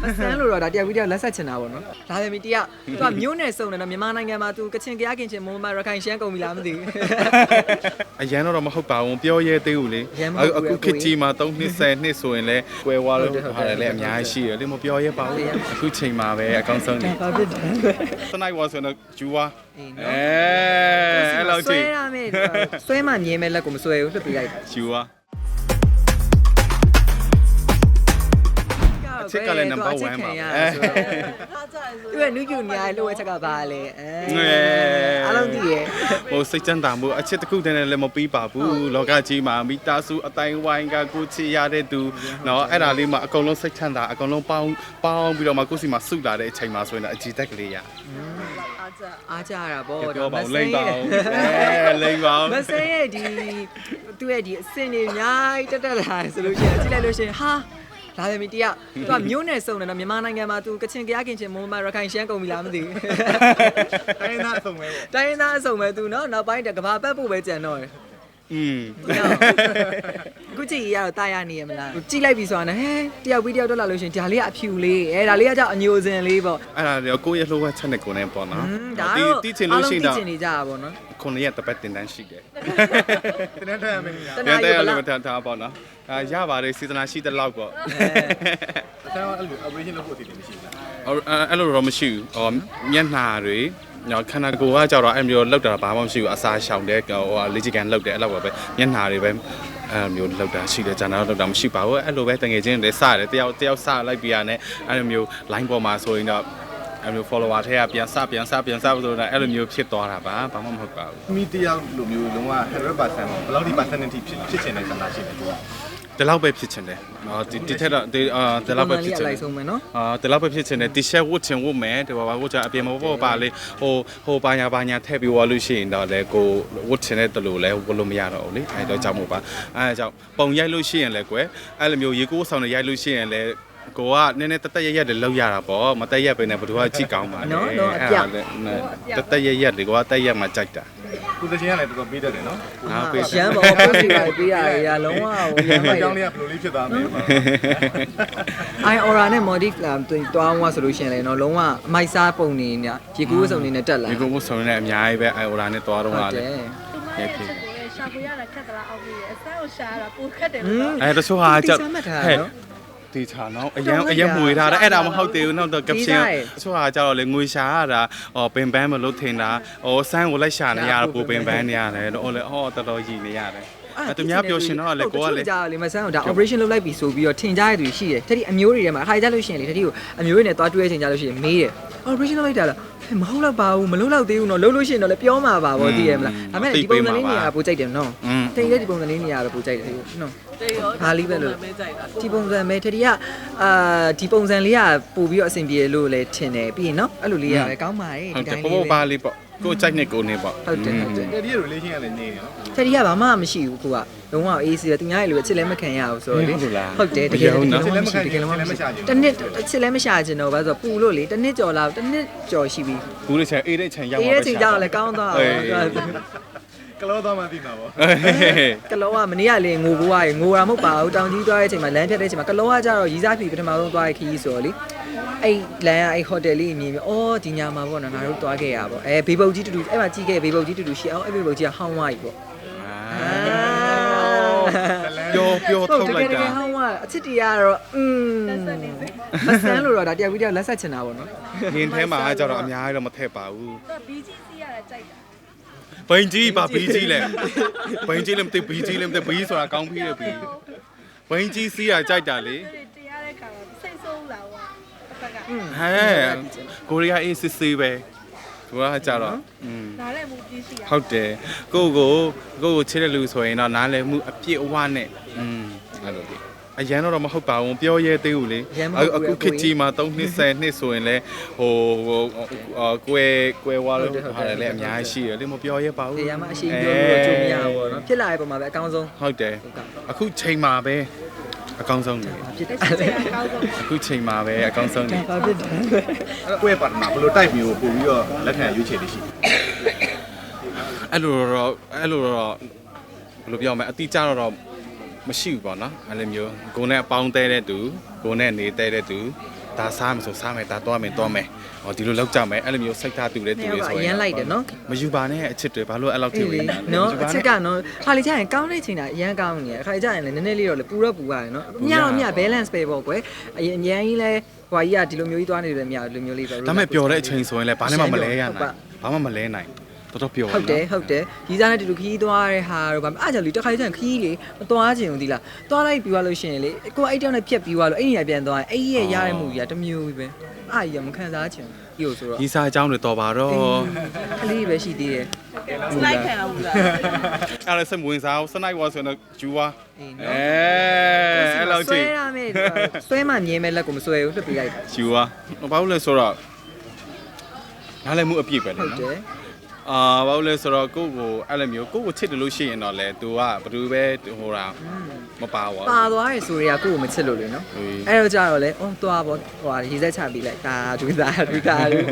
မဆန်းလို့တော့ဒါတယောက်ပြီးတယောက်လက်ဆက်ချင်တာပေါ့နော်ဒါပေမဲ့တယောက်သူကမျိုးနယ်စုံတယ်နော်မြန်မာနိုင်ငံမှာသူကချင်ကြရခင်ချင်းမုံမရခိုင်ရှမ်းကုန်ပြီလားမသိဘူးအရန်တော့မဟုတ်ပါဘူးပြောရဲသေးဘူးလေအရန်မဟုတ်ဘူးအခုခေတ်ကြီးမှာ3နှစ်10နှစ်ဆိုရင်လည်းကွဲသွားလို့ဟုတ်တယ်ဟုတ်ဟာတယ်လည်းအများကြီးရှိတယ်လေမပြောရဲပါဘူးအခုချိန်မှာပဲအကောင်းဆုံးနေဘာဖြစ်တယ်စနိုက်ဝါဆိုတော့ဂျူဝါအေးအဲနော်အဲ့လောက်ဆွဲကြည့်ရမယ်ဆွဲမှမြင်မဲ့လက်ကိုမဆွဲဘူးလွှတ်ပြလိုက်ဂျူဝါ အချစ်ကလည်း number 1ပါ အဲ အဲ သူကနုညူညာလို့ဝချက်ကပါလေအဲ ငယ် အားလုံးသိရဲ့ ဟိုစိတ်ကြမ်းတာမှုအချစ်တစ်ခုတည်းနဲ့လည်းမပြီးပါဘူးလောကကြီးမှာမိသားစုအတိုင်းဝိုင်းကကိုချစ်ရတဲ့သူเนาะအဲ့ဒါလေးမှာအကုန်လုံးစိတ်ချမ်းသာအကုန်လုံးပေါင်းပေါင်းပြီးတော့မှကိုယ့်စီမှာစုလာတဲ့အချိန်မှာဆိုရင်တော့အကြည်တက်ကလေးရ အားကြတာပေါ့ ပြောပါ မ ဦး ဆ လိမ့်ပါ ရဲ့ ဦးအဲလိမ့်ပါဦး မဆဲရဲ့ဒီသူ့ရဲ့ဒီအစင်တွေအများကြီးတက်တက်လာတယ်ဆိုလို့ရှိရင်ကြည့်လိုက်လို့ရှိရင်ဟာ ဒါပေမဲ့တယောက်သူကမျိုးနယ်စုံတယ်နော်မြန်မာနိုင်ငံမှာသူကချင်ကြရခင်ချင်းမုံမရခိုင်ရှမ်းကုန်ပြီလားမသိဘူးတိုင်းသားအဆုံးပဲပေါ့တိုင်းရင်းသားအစုံပဲသူနော်နောက်ပိုင်းတကဘာပတ်ဖို့ပဲကြံတော့တယ်อืมအခုကြည့်ရတော့တာရနေရမလားကြည့်လိုက်ပြီဆိုတာနဲ့ဟဲတယောက်ပြီးတယောက်တက်လာလို့ရှိရင်ဒါလေးကအဖြူလေးအဲဒါလေးကကြောင့်အညိုစင်လေးပေါ့အဲ့ဒါတော့ကိုယ့်ရဲ့လှုပ်ဝက်ချက်နဲ့ကိုယ်နဲ့ပေါ့နော်ဒါတီတော့တီချင်လို့ရှိရင်တော့အားလုံးသိချင်နေကြတာပေါ့နော် ခုနှစ်ရက်တစ်ပတ်တင်တန်းရှိတယ်တနက်တည်းရမယ်ညာတ။နာတဲ့ရီဘလို့လားထားထားပေါ့နော်။အာရပါတယ်စေတနာရှိတဲ့လောက်ပေါ့အတိုင်းအဲ့လို operation လုပ်ဖို့အစီအစဉ်မရှိဘူးလား။အော်အဲ့လိုတော့မရှိဘူး။ဟောမျက်နှာတွေနော်ခန္ဓာကိုယ်ကကြတော့အဲ့မျိုးလောက်တာဘာမှမရှိဘူးအစာရှောင်တဲ့ဟိုလေ့ကျင့်ကန်လောက်တယ်အဲ့လောက်ပါပဲမျက်နှာတွေပဲအဲ့မျိုးလောက်တာရှိတယ်ကျွန်တော်လောက်တာမရှိပါဘူးအဲ့လိုပဲတငယ်ချင်းတွေစရတယ်တယောက်တယောက်စလိုက်ပြရနဲ့အဲ့လိုမျိုး line ပေါ်မှာဆိုရင်တော့ အဲ့မျိုး follower ထဲကပြန်စပြန်စပြန်စဆိုတော့အဲ့လိုမျိုးဖြစ်သွားတာပါဘာမှမဟုတ်ပါဘူးမိတယောက်လိုမျိုးလုံးဝ100%ဘယ်လောက်ဒီ percentage ဖြစ်ဖြစ်ချင်တဲ့ဆန္ဒရှိတယ်သူကဒီလောက်ပဲဖြစ်ချင်တယ်။အော်ဒီဒီထက်တော့ဒီအာဒီလောက်ပဲဖြစ်ချင်တလိုယ်က်ဆုံးမယ်နော်အာဒီလောက်ပဲဖြစ်ချင်တယ်တီရှပ်ဝတ်ချင်ဝတ်မယ်ဒီဘာဘာဝတ်ချင်အပြင်မပေါ်ပါလေဟိုဟိုဘာညာဘာညာထည့်ပြီးဝါလို့ရှိရင်တော့လေကိုဝတ်ချင်တဲ့တလူလဲဝတ်လို့မရတော့ဘူးလေအဲတော့ကြောက်မို့ပါအဲဒါကြောင့်ပုံရိုက်လို့ရှိရင်လဲကွယ်အဲ့လိုမျိုးရေကိုးဆောင်နေရိုက်လို့ရှိရင်လဲ ကိုကနည်းနည်းတသက်ရရက်တွေလောက်ရတာပေါ့မတက်ရက်ပဲနဲ့ဘယ်သူကကြည့်ကောင်းပါလဲတသက်ရရက်တွေကတက်ရက်မှကြိုက်တာသူတချင်ကလည်းတော်တော်ပေးတတ်တယ်နော်ဟာပေးရမ်းပေါ့ပို့စီပါပေးရတယ်ရလုံးဝဟိုရမ်းပါအကြောင်းလေးကဘယ်လိုလေးဖြစ်သွားမလဲအိုင်အော်ရာနဲ့ modif လာတွင်တွားဝါဆိုလို့ရှိရင်လည်းနော်လုံးဝအမိုက်စားပုံနေနေရေကူးစုံနေနဲ့တက်လာဒီကိုဝတ်ဆောင်နေအများကြီးပဲအိုင်အိုလာနဲ့သွားတော့ဟုဟာတ်တလေယ်ရဖြစ်ရှာဖွေရတာခက်သလားအောက်ကြီးအစမ်းကိုရှာရတာပိုခက်တယ်ဟွလို့န်းအဲတချို့ဟာကြောက်တိကျမှတ်ထားဟဲ့နော် တီချာနော်အရင်အရင်မွေထားတာအဲ့ဒါမဟုတ်သေးဘူးနောက်တော့ကပ်ရှင်တချို့ဟာကြောက်လေငွေရှာရတာဟောပင်ပန်းမလို့ထင်တာဟောစမ်းကိုလိုက်ရှာနေရတာပူပင်ပန်းနေရတယ်တော့ဟောလေဟောတော်တော်ကြီးနေရတယ်အဲသူများပြောရှင်တော့လေကိုကလေကြာလေမဆန်းတော့ဒါ operation လုပ်လိုက်ပြီဆိုပြီးတော့ထင်ကြရတဲ့သူရှိတယ်တတိအမျိုးတွေထဲမှာအခါကြလို့ရှိရင်လေတတိကိုအမျိုးတွေနဲ့တွားတွေ့ရချိန်ကြလို့ရှိရင်မေးတယ် operation လုပ်လိုက်တာလားဟဲ့ မဟုတ်တော့ပါဘူးမလုပ်တော့သေးဘူးနော်လုပ်လို့ရှိရင်တော့လည်းပြောမှာပါဗောသိရမလားဒါပေမဲ့ဒီပုံစံလေးနေရာပိုကြိုက်တယ်နော်อืมတိတ်တဲ့ဒီပုံစံလေးနေရာပဲပိုကြိုက်တယ်နော်တေရောဘာလေးပဲလို့မဲကြိုက်တာဒီပုံစံပဲတတိကအာဒီပုံစံလေးကပို့ပြီးတော့အဆင်ပြေလို့လည်းထင်တယ်ပြီးရင်နော်အဲ့လိုလေးရတယ်ကောင်းပါရဲ့ဟုတ်ဒီတယ်တိုင်းပေါ်လေးပေါ်ပါလေးပေါ့ကိုကြိုက်နေကိုနေပေါ့ဟုတ်တယ်ဟုတ်တယ်တကယ် relation ကလည်းနေတယ်နော်တတိကဘာမှမရှိဘူးကိုက လုံးဝအေးစီတယ်သူများရဲ့လူအချစ်လည်းမခံရဘူးဆိုတော့လေဟုတ်လားဟုတ်တယ်တကယ်ဟုတ်တကယ်နော်လုံးဝမရှိတကယ်လုံးဝမရှိတနစ်အချစ်လည်းမရှာချင်တော့ဘာလို့ဆိုတော့ပူလို့လေတနစ်ကြော်လာတနစ်ကြော်ရှိပြီဘူးလေးချင်အေးတဲ့ချင်ရောက်အေးတဲ့ချိန်ကြောက်လည်းကောင်းသွားအောင်ကလောသွားမှသိမှာပေါ့ကလောကမနေ့ကလေငိုဘွားရေငိုတာမဟုတ်ပါဘူးတောင်ကြီးသွားတဲ့အချိန်မှာလမ်းထက်တဲ့အချိန်မှာကလောကကြတော့ရီးစားဖြီပထမဆုံးသွားတဲ့ခရီးဆိုတော့လေအဲ့လမ်းကအဲ့ဟိုတယ်လေးအမြင်ပြီးအော်ဒီညမှာပေါ့နော်ငါတို့သွားခဲ့ရပါပေါ့အဲဘေးပုတ်ကြီးတူတူအဲ့မှာကြီးခဲ့ဘေးပုတ်ကြီးတူတူရှိအောင်အဲ့ဘေးပုတ်ကြီးကဟောင်းဝါကြီးပေါ့ ပျော်ပျော်ထုတ်လိုက်တကတာယ်ဟောင်းဝါအချစ်တရားတော့อืมမဆန်းလို့တော့ဒါတယောက်ပြီးတယောက်လက်ဆက်ချင်တာပေါ့နော်ငင်းထဲမှာကျတော့အများကြီးတော့မထည့်ပါဘူးတော့ BG စီးရတာကြိုက်တာဘိန်ကြီးပါဘီကြီးလဲဘိန်ကြီးလည်းမသိဘီကြီးလည်းမသိဘီဆိုတာကောင်းပြီလေဘီဘိန်ကြီးစီးရကြိုက်တာလေတရားတဲ့ခါမှာစိတ်ဆိုးလာဟောအဖက်ကဟဲ့ကိုရီးယားအေးစစ်စစ်ပဲ သူကကြတော့อืม နားလည်းမူကြီးရှိရ ဟုတ်တယ်ကိုကိုကိုကိုချစ်တဲ့လူဆိုရင်တော့နားလည်မှုအပြည့်အဝနဲ့อืมအဲ့လိုလေအရန်တော့မဟုတ်ပါဘူးပြောရဲသေးဘူးလေအခုခေတ်ကြီးမှာ3နှစ်10နှစ်ဆိုရင်လဲဟိုဟိုကွယ်ကွယ်ဝါလို့ဟာလည်းအများကြီးရှိတယ်လေမပြောရဲပါဘူး တရားမှအရှိပြောလို့တော့ကြုံမရဘူးပေါ့နော်ဖြစ်လာတဲ့ပုံမှာပဲအကောင်းဆုံး ဟုတ်တယ်အခုချိန်မှာပဲ အကောင်းဆုံးနေဖြစ်တယ်စိတ်အကောင်းဆုံးအခုချိန်မှာပဲအကောင်းဆုံးနေဘာဖြစ်တယ်ကိုယ့်ရဲ့ partner ဘယ်လို type မျိုးပို့ပြီးတော့လက်ခံရွေးချယ်လေးရှိအဲ့လိုတော့အဲ့လိုတော့ဘယ်လိုပြောမလဲအတိအကျတော့မရှိဘူးပေါ့နော်အဲ့လိုမျိုးကိုနဲ့အပေါင်းတဲတဲ့သူကိုနဲ့နေတဲတဲ့သူ ဒါစားမယ်ဆိုစားမယ်ဒါသွားမယ်သွားမယ်ဟောဒီလိုလောက်ကြမယ်အဲ့လိုမျိုးစိတ်ထားတူတဲ့သူနှစ်တွေယောက်ကဆိုအရင်လိုက်တယ်နော်မယူပါနဲ့အချစ်တွေဘာလို့အဲ့လောက်ထိအေးဝေးလေနေလဲနော်မယူအပါချစ်ကနော်ခါလေးကျရင်ကောင်းတဲ့ချိန်တာအရင်ကောင်းနေတယ်ခါလေးကျရင်လည်းနည်းနည်းလေးတော့လေပူတော့ပူရတယ်နော်မြတော့မြ balance ပဲပေါ့ကွယ်အရင်အရင်ကြီးလဲဟိုကြီးကဒီလိုမျိုးကြီးသွားနေတယ်မြဒီလိုမျိုးလေးပဲဒါမဲ့ပျော်တဲ့အချိန်ဆိုရင်လည်းဘာနဲ့မှမလဲရနိုင်ဘာမှမလဲနိုင် တော်တော်ပျော်ဟုတ်တယ်ဟုတ်တယ်ကြီးစားနဲ့တူတူခီးသွားတဲ့ဟာတော့ဗာအားကြောင့်လေတစ်ခါကျရင်ခီးလေမသွားချင်ဘူးဒီလားသွားလိုက်ပြီးသွားလို့ရှိရင်လေကိုအဲ့တောင်နဲ့ဖြတ်ပြီးသွားလို့အဲ့ဒီရပြန်သွားရင်အဲ့ရဲ့ရတဲ့မှုကြီးကတစ်မျိုးပဲအားကြီးကမခံစားချင်ဘူးဒီလိုဆိုတော့ဒီစားအကြောင်းတွေတော်ပါတော့ကလေးပဲရှိသေးတယ်စလိုက်ခံအောင်လားအဲ့ဒါစမဝင်စားစနိုက်ဝါဆိုတော့ဂျူဝါအေးအဲနော်အဲ့လောက်ဆွဲကြည့်ရမယ်ဆွဲမှမြင်မဲ့လက်ကိုမဆွဲဘူးလွတ်ပြလိုက်ဂျူဝါဘာလို့လဲဆိုတော့နားလည်မှုအပြည့်ပဲလေဟုတ်နော်တယ် အာဘာလို့လဲဆိုတော့ကိုယ့်ကိုအဲ့လိုမျိုးကိုယ့်ကိုချစ်တယ်လို့ရှိရင်တော့လေ तू ကဘယ်သူပဲဟိုတာမပါဘူးပါသွားရဆိုတွေကကိုယ့်ကိုမချစ်လို့လေနော်ဟေးအဲ့တော့ကြတော့လေအော်သွားပေါ့ဟိုဟာရေးဆက်ချပြီးလိုက်ဒါဒူသားဒူသားလို့